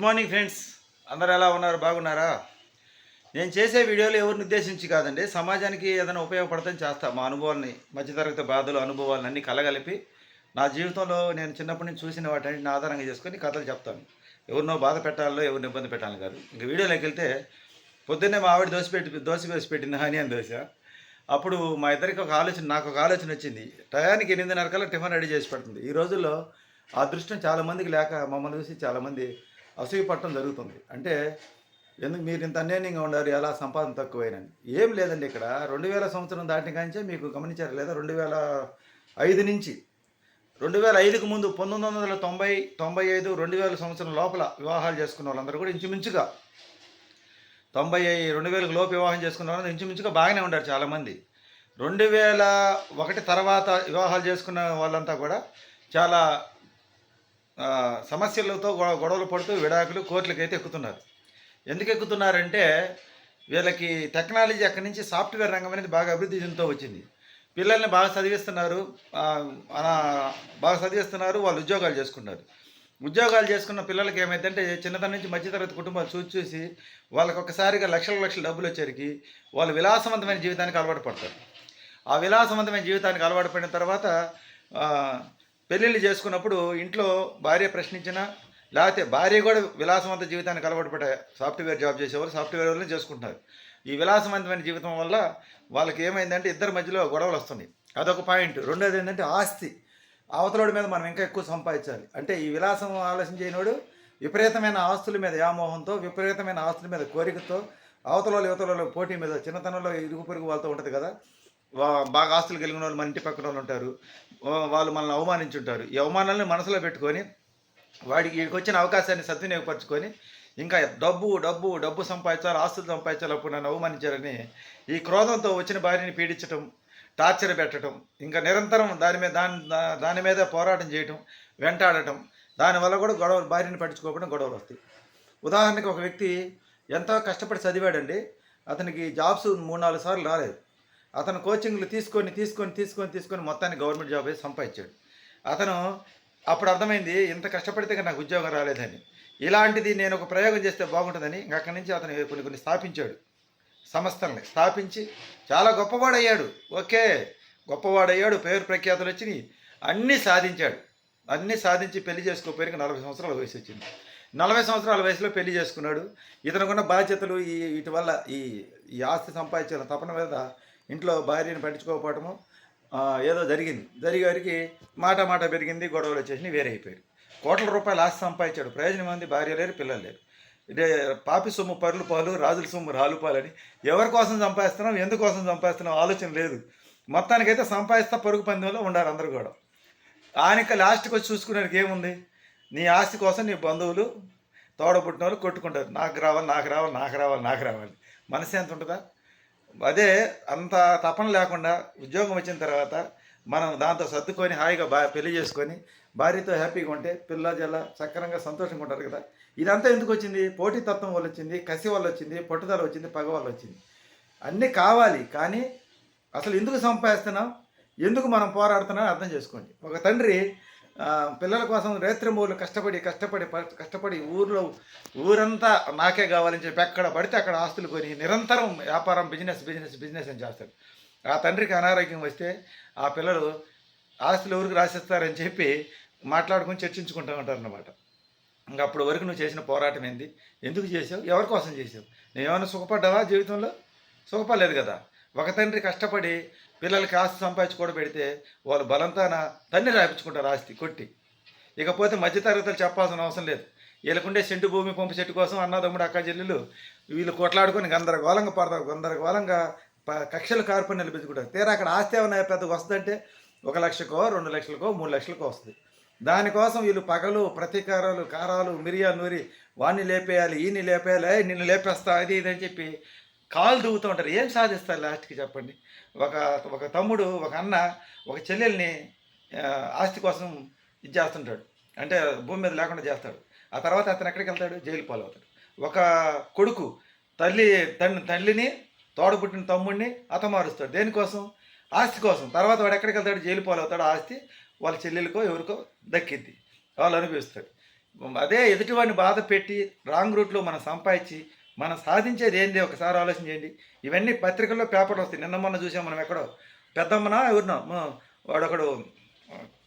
Good morning friends. అందరు ఎలా ఉన్నారు? బాగున్నారా? నేను చేసే వీడియోలు ఎవరిని ఉద్దేశించి కాదండి సమాజానికి ఏదైనా ఉపయోగపడతాని చేస్తా. మా అనుభవాల్ని మధ్యతరగతి బాధలు అనుభవాలను అన్నీ కలగలిపి నా జీవితంలో నేను చిన్నప్పటి నుంచి చూసిన వాటిని ఆధారంగా చేసుకొని కథలు చెప్తాను. ఎవరినో బాధ పెట్టాలో ఎవరిని ఇబ్బంది పెట్టాలని కాదు. ఇంక వీడియోలోకి వెళ్తే పొద్దున్నే మా ఆవిడ దోశ పెట్టి దోశ వేసి పెట్టింది హనియన్ దోశ. అప్పుడు మా ఇద్దరికి ఒక ఆలోచన నాకు ఒక ఆలోచన వచ్చింది. టయానికి ఎనిమిదిన్నర కల్లా టిఫిన్ రెడీ చేసి పెడుతుంది. ఈ రోజుల్లో ఆ దృష్టం చాలామందికి లేక మమ్మల్ని చూసి చాలామంది అసూయ జరుగుతుంది. అంటే ఎందుకు మీరు ఇంత అన్యాయంగా ఉండారు ఎలా సంపాదన తక్కువైనని. ఏం లేదండి ఇక్కడ. రెండు వేల సంవత్సరం దాటిన కాంచే మీకు గమనించారు లేదా? రెండు వేల ఐదు నుంచి. రెండు వేల ఐదుకు ముందు పంతొమ్మిది వందల తొంభై తొంభై ఐదు రెండు వేల సంవత్సరం లోపల వివాహాలు చేసుకున్న వాళ్ళందరూ కూడా ఇంచుమించుగా తొంభై రెండు వేలకు లోపు వివాహం చేసుకున్న వాళ్ళు ఇంచుమించుగా బాగానే ఉన్నారు చాలామంది. రెండు వేల ఒకటి తర్వాత వివాహాలు చేసుకున్న వాళ్ళంతా కూడా చాలా సమస్యలతో గొడవలు పడుతూ విడాకులు కోర్టులకు అయితే ఎక్కుతున్నారు. ఎందుకు ఎక్కుతున్నారంటే వీళ్ళకి టెక్నాలజీ అక్కడి నుంచి సాఫ్ట్వేర్ రంగం అనేది బాగా అభివృద్ధి చెందుతూ వచ్చింది. పిల్లల్ని బాగా చదివిస్తున్నారు. బాగా చదివిస్తున్నారు వాళ్ళు ఉద్యోగాలు చేసుకున్నారు ఉద్యోగాలు చేసుకున్న పిల్లలకి ఏమైందంటే చిన్నతనం నుంచి మధ్యతరగతి కుటుంబాలు చూసి చూసి వాళ్ళకి ఒకసారిగా లక్షల లక్షల డబ్బులు వచ్చేరికి వాళ్ళు విలాసవంతమైన జీవితానికి అలవాటు పడతారు. ఆ విలాసవంతమైన జీవితానికి అలవాటు పడిన తర్వాత పెళ్ళిళ్ళు చేసుకున్నప్పుడు ఇంట్లో భార్య ప్రశ్నించినా లేకపోతే భార్య కూడా విలాసవంత జీవితానికి అలవాటు పడే సాఫ్ట్వేర్ జాబ్ చేసేవారు సాఫ్ట్వేర్ వాళ్ళని చేసుకుంటున్నారు ఈ విలాసవంతమైన జీవితం వల్ల వాళ్ళకి ఏమైందంటే ఇద్దరి మధ్యలో గొడవలు వస్తున్నాయి. అదొక పాయింట్. రెండోది ఏంటంటే ఆస్తి. అవతలోడి మీద మనం ఇంకా ఎక్కువ సంపాదించాలి. అంటే ఈ విలాసం ఆలోచన చేయనోడు విపరీతమైన ఆస్తుల మీద వ్యామోహంతో విపరీతమైన ఆస్తుల మీద కోరికతో అవతల యువతలలో పోటీ మీద చిన్నతనంలో ఇరుగు పొరుగు వాళ్ళతో ఉంటుంది కదా బాగా ఆస్తులు కలిగిన వాళ్ళు మన ఇంటి పక్కన వాళ్ళు ఉంటారు. వాళ్ళు మనల్ని అవమానించుంటారు. ఈ అవమానాలను మనసులో పెట్టుకొని వాడికి వీడికి వచ్చిన అవకాశాన్ని సద్వినియోగపరచుకొని ఇంకా డబ్బు డబ్బు డబ్బు సంపాదించాలి ఆస్తులు సంపాదించాలి అప్పుడు నన్ను అవమానించారని ఈ క్రోధంతో వచ్చిన భార్యని పీడించటం టార్చర్ పెట్టడం ఇంకా నిరంతరం దాని మీద దాని దాని మీద పోరాటం చేయటం వెంటాడటం దానివల్ల కూడా గొడవలు భార్యని పట్టించుకోకుండా గొడవలు వస్తాయి. ఉదాహరణకి ఒక వ్యక్తి ఎంతో కష్టపడి చదివాడండి. అతనికి జాబ్స్ మూడు నాలుగు సార్లు రాలేదు. అతను కోచింగ్లు తీసుకొని తీసుకొని తీసుకొని తీసుకొని మొత్తాన్ని గవర్నమెంట్ జాబ్ సంపాదించాడు. అతను అప్పుడు అర్థమైంది ఇంత కష్టపడితే నాకు ఉద్యోగం రాలేదని. ఇలాంటిది నేను ఒక ప్రయోగం చేస్తే బాగుంటుందని ఇంక అక్కడి నుంచి అతను కొన్ని కొన్ని స్థాపించాడు. సంస్థల్ని స్థాపించి చాలా గొప్పవాడయ్యాడు. ఓకే గొప్పవాడయ్యాడు పేరు ప్రఖ్యాతులు వచ్చినాయి. అన్నీ సాధించాడు. అన్నీ సాధించి పెళ్ళి చేసుకోపోయిన నలభై సంవత్సరాల వయసు వచ్చింది. నలభై సంవత్సరాల వయసులో పెళ్ళి చేసుకున్నాడు. ఇతనుకున్న బాధ్యతలు ఈ వీటి వల్ల ఈ ఈ ఆస్తి సంపాదించిన తపన మీద ఇంట్లో భార్యను పట్టించుకోకపోవటము ఏదో జరిగింది. జరిగేవారికి మాట మాట పెరిగింది గొడవలు వచ్చేసి వేరే అయిపోయారు. కోట్ల రూపాయలు ఆస్తి సంపాదించాడు. ప్రయోజనం ఉంది భార్య లేరు పిల్లలు లేరు. పాపి సొమ్ము పరులు పాలు రాజుల సొమ్ము రాలు పాలని ఎవరి కోసం సంపాదిస్తున్నాం ఎందుకోసం సంపాదిస్తున్నాం ఆలోచన లేదు. మొత్తానికైతే సంపాదిస్తా పరుగు పందెంలో ఉండారు అందరూ కూడా. ఆయనక లాస్ట్కి వచ్చి చూసుకునేకి ఏముంది? నీ ఆస్తి కోసం నీ బంధువులు తోడబుట్టిన వాళ్ళు కొట్టుకుంటారు. నాకు రావాలి నాకు రావాలి నాకు రావాలి నాకు రావాలి. మనసు ఎంత ఉంటుందా? అదే అంత తపన లేకుండా ఉద్యోగం వచ్చిన తర్వాత మనం దాంతో సర్దుకొని హాయిగా బా పెళ్ళి చేసుకొని భార్యతో హ్యాపీగా ఉంటే పిల్ల జల్ల సక్రంగా సంతోషంగా ఉంటారు కదా. ఇదంతా ఎందుకు వచ్చింది? పోటీతత్వం వల్ల వచ్చింది కసి వల్ల వచ్చింది పట్టుదల వచ్చింది పగ వల్ల వచ్చింది. అన్నీ కావాలి కానీ అసలు ఎందుకు సంపాదిస్తున్నాం? ఎందుకు మనం పోరాడుతున్నాం అర్థం చేసుకోండి. ఒక తండ్రి పిల్లల కోసం రేత్రిమూలు కష్టపడి కష్టపడి కష్టపడి ఊర్లో ఊరంతా నాకే కావాలని చెప్పి ఎక్కడ పడితే అక్కడ ఆస్తులు కొని నిరంతరం వ్యాపారం బిజినెస్ బిజినెస్ బిజినెస్ అని చేస్తాడు ఆ తండ్రికి అనారోగ్యం వస్తే ఆ పిల్లలు ఆస్తులు ఎవరికి రాసిస్తారని చెప్పి మాట్లాడుకొని చర్చించుకుంటూ ఉంటారు అన్నమాట ఇంకా అప్పుడు వరకు నువ్వు చేసిన పోరాటం ఏంది? ఎందుకు చేసావు ఎవరి కోసం చేసావు నేను ఏమైనా సుఖపడ్డావా జీవితంలో? సుఖపడలేదు కదా. ఒక తండ్రి కష్టపడి పిల్లలకి ఆస్తి సంపాదించి కూడా పెడితే వాళ్ళు బలంతాన తన్ని రాయించుకుంటారు ఆస్తి కొట్టి. ఇకపోతే మధ్యతరగతులు చెప్పాల్సిన అవసరం లేదు. వీళ్ళకుండే సెంటు భూమి పంపు చెట్టు కోసం అన్నదమ్ముడు అక్క చెల్లెలు వీళ్ళు కొట్లాడుకొని గందరగోళంగా పడతారు. గందరగోళంగా ప- కక్షలు కార్పణ్యాలు నిలిపించుకుంటారు తీరా అక్కడ ఆస్తి ఏమైనా పెద్దగా వస్తుందంటే ఒక లక్షకో రెండు లక్షలకో మూడు లక్షలకో వస్తుంది. దానికోసం వీళ్ళు పగలు ప్రతీకారాలు కారాలు మిరియాలు నూరి వాడిని లేపేయాలి ఈయన్ని లేపేయాలి నిన్ను లేపేస్తా అది ఇది అని చెప్పి కాలు దువ్వుతూ ఉంటారు. ఏం సాధిస్తారు లాస్ట్కి చెప్పండి? ఒక ఒక తమ్ముడు ఒక అన్న ఒక చెల్లెల్ని ఆస్తి కోసం ఇది చేస్తుంటాడు. అంటే భూమి మీద లేకుండా చేస్తాడు. ఆ తర్వాత అతను ఎక్కడికి వెళ్తాడు? జైలు పాలవుతాడు. ఒక కొడుకు తల్లి తండ్రి తల్లిని తోడబుట్టిన తమ్ముడిని అతమారుస్తాడు దేనికోసం? ఆస్తి కోసం. తర్వాత వాడు ఎక్కడికి వెళ్తాడు? జైలు పాలవుతాడు. ఆస్తి వాళ్ళ చెల్లెలకో ఎవరికో దక్కిద్ది. వాళ్ళు అనుభవిస్తాడు అదే ఎదుటివాడిని బాధ పెట్టి రాంగ్ రూట్లో మనం సంపాదించి మనం సాధించేది ఏంది? ఒకసారి ఆలోచన చేయండి. ఇవన్నీ పత్రికల్లో పేపర్లు వస్తాయి. నిన్న మొన్న చూసాం మనం ఎక్కడో. పెద్దమ్మన ఎవరినో? వాడొకడు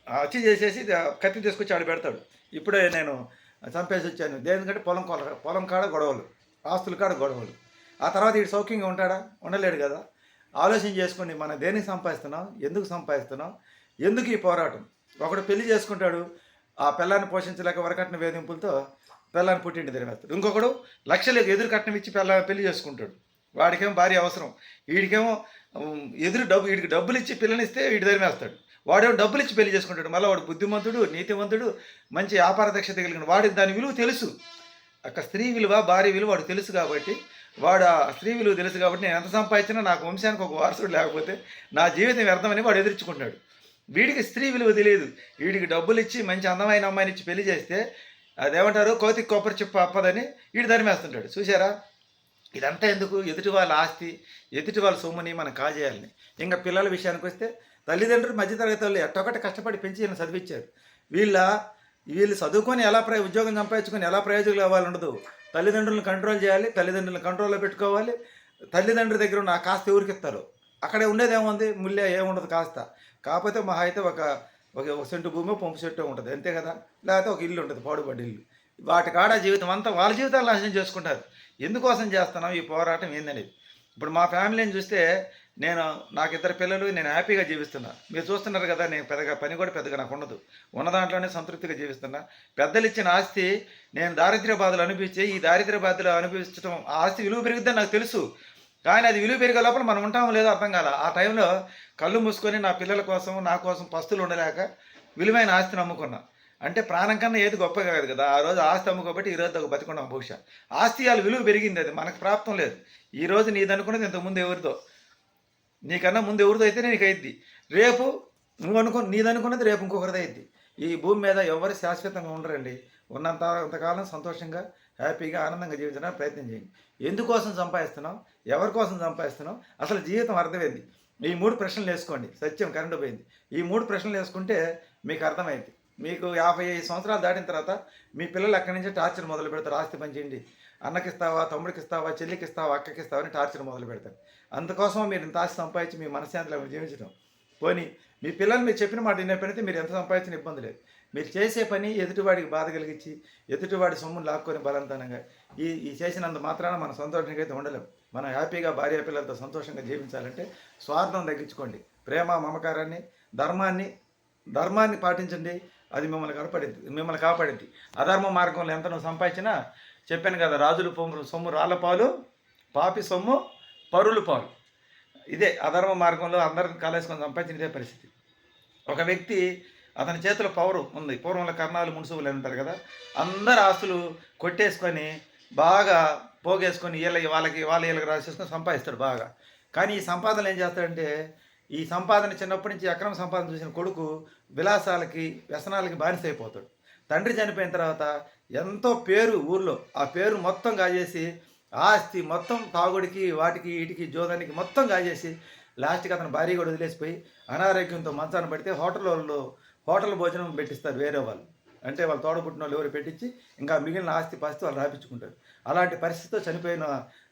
అచ్చి చేసేసి కత్తి తీసుకొచ్చి ఆడ పెడతాడు. ఇప్పుడే నేను చంపేసి వచ్చాను. దేనికంటే పొలం కొల పొలం కాడ గొడవలు ఆస్తుల కాడ గొడవలు. ఆ తర్వాత వీడు సౌఖ్యంగా ఉంటాడా? ఉండలేడు కదా. ఆలోచన చేసుకోండి మనం దేనికి సంపాదిస్తున్నాం? ఎందుకు సంపాదిస్తున్నాం? ఎందుకు ఈ పోరాటం? ఒకడు పెళ్ళి చేసుకుంటాడు. ఆ పిల్లాన్ని పోషించలేక వరకట్న వేధింపులతో పిల్లని పుట్టింటి తిరిగేస్తాడు. ఇంకొకడు లక్షలకు ఎదురు కట్నం ఇచ్చి పిల్ల పెళ్ళి చేసుకుంటాడు. వాడికేమో భార్య అవసరం. వీడికేమో ఎదురు డబ్బు వీడికి డబ్బులు ఇచ్చి పిల్లనిస్తే వీడి తరిమేస్తాడు వాడేమో డబ్బులు ఇచ్చి పెళ్ళి చేసుకుంటాడు. మళ్ళీ వాడు బుద్ధిమంతుడు నీతివంతుడు మంచి వ్యాపార దక్షత కలిగిన వాడికి దాని విలువ తెలుసు. ఒక స్త్రీ విలువ భార్య విలువ వాడు తెలుసు కాబట్టి వాడు ఆ స్త్రీ విలువ తెలుసు కాబట్టి నేను ఎంత సంపాదించినా నాకు వంశానికి ఒక వారసుడు లేకపోతే నా జీవితం వ్యర్థమని వాడు ఎదుర్చుకుంటాడు. వీడికి స్త్రీ విలువ తెలియదు. వీడికి డబ్బులు ఇచ్చి మంచి అందమైన అమ్మాయిని ఇచ్చి పెళ్ళి చేస్తే అదేమంటారు? కోతికి కొబ్బరి చెప్పు అప్పదని వీడు ధరిమేస్తుంటాడు చూసారా ఇదంతా ఎందుకు? ఎదుటి వాళ్ళ ఆస్తి ఎదుటి వాళ్ళ సొమ్ముని మనం కాజేయాలని. ఇంకా పిల్లల విషయానికి వస్తే తల్లిదండ్రులు మధ్యతరగతి వాళ్ళు ఎట్టొకటి కష్టపడి పెంచి వీళ్ళని చదివించారు వీళ్ళ వీళ్ళు చదువుకొని ఎలా ప్ర ఉద్యోగం సంపాదించుకొని ఎలా ప్రయోజకులు అవ్వాలి ఉండదు. తల్లిదండ్రులను కంట్రోల్ చేయాలి తల్లిదండ్రులను కంట్రోల్లో పెట్టుకోవాలి. తల్లిదండ్రుల దగ్గర ఉన్న కాస్త ఎవరికిస్తారు అక్కడే ఉండేది ఏముంది ముల్లే ఏముండదు కాస్త. కాకపోతే మహా అయితే ఒక ఒక ఒక సెంటు భూమి పంపు చెట్టు ఉంటుంది అంతే కదా? లేకపోతే ఒక ఇల్లు ఉంటుంది పాడుబడ్డ ఇల్లు. వాటి కాడ జీవితం అంతా వాళ్ళ జీవితాలు నాశనం చేసుకుంటారు. ఎందుకోసం చేస్తున్నాం ఈ పోరాటం ఏందనేది? ఇప్పుడు మా ఫ్యామిలీని చూస్తే నేను నాకు ఇద్దరు పిల్లలు నేను హ్యాపీగా జీవిస్తున్నా. మీరు చూస్తున్నారు కదా నేను పెద్దగా పని కూడా పెద్దగా నాకు ఉండదు. ఉన్న దాంట్లోనే సంతృప్తిగా జీవిస్తున్నా. పెద్దలు ఇచ్చిన ఆస్తి నేను దారిద్ర్య బాధలు అనిపించి ఈ దారిద్ర్య బాధలు అనిపించడం ఆ ఆస్తి విలువ పెరుగుద్దని నాకు తెలుసు. కానీ అది విలువ పెరిగే లోపల మనం ఉంటామో లేదో అర్థం కాల. ఆ టైంలో కళ్ళు మూసుకొని నా పిల్లల కోసం నా కోసం పస్తులు ఉండలేక విలువైన ఆస్తిని అమ్ముకున్నా. అంటే ప్రాణం కన్నా ఏది గొప్ప కాదు కదా. ఆ రోజు ఆస్తి అమ్ముకోబట్టి ఈ రోజు ఒక బతికున్నాం బహుశా. ఆస్తి వాళ్ళ విలువ పెరిగింది అది. మనకు ప్రాప్తం లేదు. ఈ రోజు నీదనుకున్నది ఇంతకుముందు ఎవరిదో. నీకన్నా ముందు ఎవరిదో అయితే నీకు అయింది రేపు నువ్వు అనుకో నీదనుకున్నది రేపు ఇంకొకరిది అయింది ఈ భూమి మీద ఎవరు శాశ్వతంగా ఉండరండి. ఉన్నంత అంతకాలం సంతోషంగా హ్యాపీగా ఆనందంగా జీవించడానికి ప్రయత్నం చేయండి. ఎందుకోసం సంపాదిస్తున్నాం ఎవరి కోసం సంపాదిస్తున్నాం అసలు జీవితం అర్థమైంది. ఈ మూడు ప్రశ్నలు వేసుకోండి. సత్యం కరెంటు పోయింది. ఈ మూడు ప్రశ్నలు వేసుకుంటే మీకు అర్థమైంది. మీకు యాభై ఐదు సంవత్సరాలు దాటిన తర్వాత మీ పిల్లలు అక్కడి నుంచి టార్చర్ మొదలు పెడతారు. ఆస్తి పంచేయండి అన్నకి ఇస్తావా? తమ్ముడికి ఇస్తావా? చెల్లికి ఇస్తావా? అక్కకి ఇస్తావా? అని టార్చర్ మొదలు పెడతారు. అందుకోసం మీరు ఇంత ఆస్తి సంపాదించి మీ మనశ్శాంతిలో జీవించడం. పోనీ మీ పిల్లలు మీరు చెప్పిన మాట వినే మీరు ఎంత సంపాదించిన ఇబ్బంది లేదు. మీరు చేసే పని ఎదుటివాడికి బాధ కలిగించి ఎదుటివాడి సొమ్మును లాక్కొని బలంతనంగా ఈ ఈ చేసినంత మాత్రాన మనం సంతోషంగా అయితే ఉండలేం. మనం హ్యాపీగా భార్య పిల్లలతో సంతోషంగా జీవించాలంటే స్వార్థం తగ్గించుకోండి. ప్రేమ మమకారాన్ని ధర్మాన్ని ధర్మాన్ని పాటించండి. అది మిమ్మల్ని కనపడింది మిమ్మల్ని కాపాడింది. అధర్మ మార్గంలో ఎంత నువ్వు సంపాదించినా చెప్పాను కదా రాజులు పొమ్ము సొమ్ము రాళ్ళ పాలు పాపి సొమ్ము పరులు పాలు. ఇదే అధర్మ మార్గంలో అందరిని కాలేసుకొని సంపాదించిన ఇదే పరిస్థితి. ఒక వ్యక్తి అతని చేతిలో పవరు ఉంది. పూర్వంలో కర్ణాలు మున్సువులు అని ఉంటారు కదా. అందరు ఆస్తులు కొట్టేసుకొని బాగా పోగేసుకొని వీళ్ళ వాళ్ళకి వాళ్ళ వీళ్ళకి రాసేసుకొని సంపాదిస్తాడు బాగా. కానీ ఈ సంపాదనలు ఏం చేస్తాడంటే ఈ సంపాదన చిన్నప్పటి నుంచి అక్రమ సంపాదన చూసిన కొడుకు విలాసాలకి వ్యసనాలకి బానిస అయిపోతాడు. తండ్రి చనిపోయిన తర్వాత ఎంతో పేరు ఊర్లో ఆ పేరు మొత్తం కాజేసి ఆస్తి మొత్తం తాగుడికి వాటికి వీటికి జోదానికి మొత్తం కాజేసి లాస్ట్కి అతను భార్య కూడా వదిలేసిపోయి అనారోగ్యంతో మంచాన పడితే హోటల్ వాళ్ళు హోటల్ భోజనం పెట్టిస్తారు వేరే వాళ్ళు. అంటే వాళ్ళు తోడబుట్టిన వాళ్ళు ఎవరు పెట్టించి ఇంకా మిగిలిన ఆస్తి పాస్తి వాళ్ళు రాపించుకుంటారు. అలాంటి పరిస్థితితో చనిపోయిన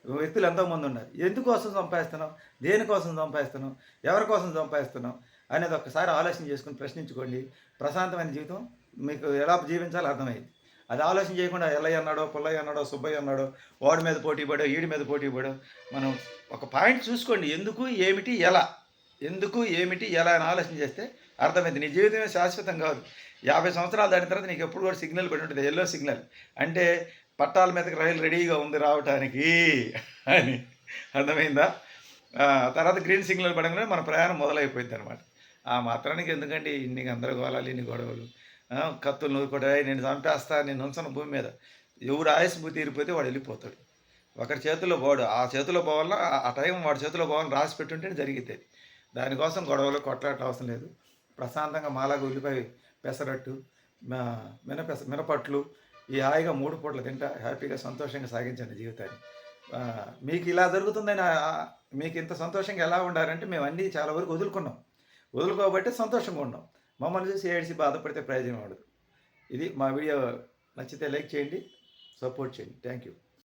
వ్యక్తులు ఎంతోమంది ఉన్నారు. ఎందుకోసం సంపాదిస్తున్నాం దేనికోసం సంపాదిస్తున్నాం ఎవరి కోసం సంపాదిస్తున్నాం అనేది ఒకసారి ఆలోచన చేసుకుని ప్రశ్నించుకోండి. ప్రశాంతమైన జీవితం మీకు ఎలా జీవించాలో అర్థమైంది. అది ఆలోచన చేయకుండా ఎల్లయ్య అన్నాడో పుల్లయ్య అన్నాడో సుబ్బయ్య అన్నాడో వాడి మీద పోటీ పడో ఈడి మీద పోటీ పడో మనం ఒక పాయింట్ చూసుకోండి. ఎందుకు ఏమిటి ఎలా? ఎందుకు ఏమిటి ఎలా అని ఆలోచన చేస్తే అర్థమైంది. నీ జీవితమే శాశ్వతం కాదు. యాభై సంవత్సరాలు దాటిన తర్వాత నీకు ఎప్పుడు కూడా సిగ్నల్ పడి ఉంటుంది. Yellow signal. అంటే పట్టాల మీదకి రైలు రెడీగా ఉంది రావటానికి అని. అర్థమైందా? తర్వాత గ్రీన్ సిగ్నల్ పడగానే మన ప్రయాణం మొదలైపోయింది అనమాట ఆ మాత్రానికి ఎందుకంటే ఇన్ని గందరగోళాలు ఇన్ని గొడవలు. కత్తులు నూరుకోవడం నేను చంపేస్తా నేను ఉంచను భూమి మీద. ఎవరు ఆయుస్ తీరిపోతే వాడు వెళ్ళిపోతాడు. ఒకరి చేతిలో పోడు. ఆ చేతిలో పోవాలన్నా ఆ- ఆ టైం వాడి చేతిలో పోవాలని రాసి పెట్టుంటే జరిగితే దానికోసం గొడవలు కొట్లాట అవసరం లేదు. ప్రశాంతంగా మాలాగా ఉల్లిపాయ పెసరట్టు మినపెస మినపట్లు ఈ హాయిగా మూడు పూటలు తింటా హ్యాపీగా సంతోషంగా సాగించండి జీవితాన్ని. మీకు ఇలా జరుగుతుందని మీకు ఇంత సంతోషంగా ఎలా ఉండాలంటే మేము అన్నీ చాలా వరకు వదులుకున్నాం. వదులుకోబట్టి సంతోషంగా ఉన్నాం. మమ్మల్ని చూసి ఏడిసి బాధపడితే ప్రయోజనం ఉండదు. ఇది మా వీడియో నచ్చితే లైక్ చేయండి సపోర్ట్ చేయండి. Thank you.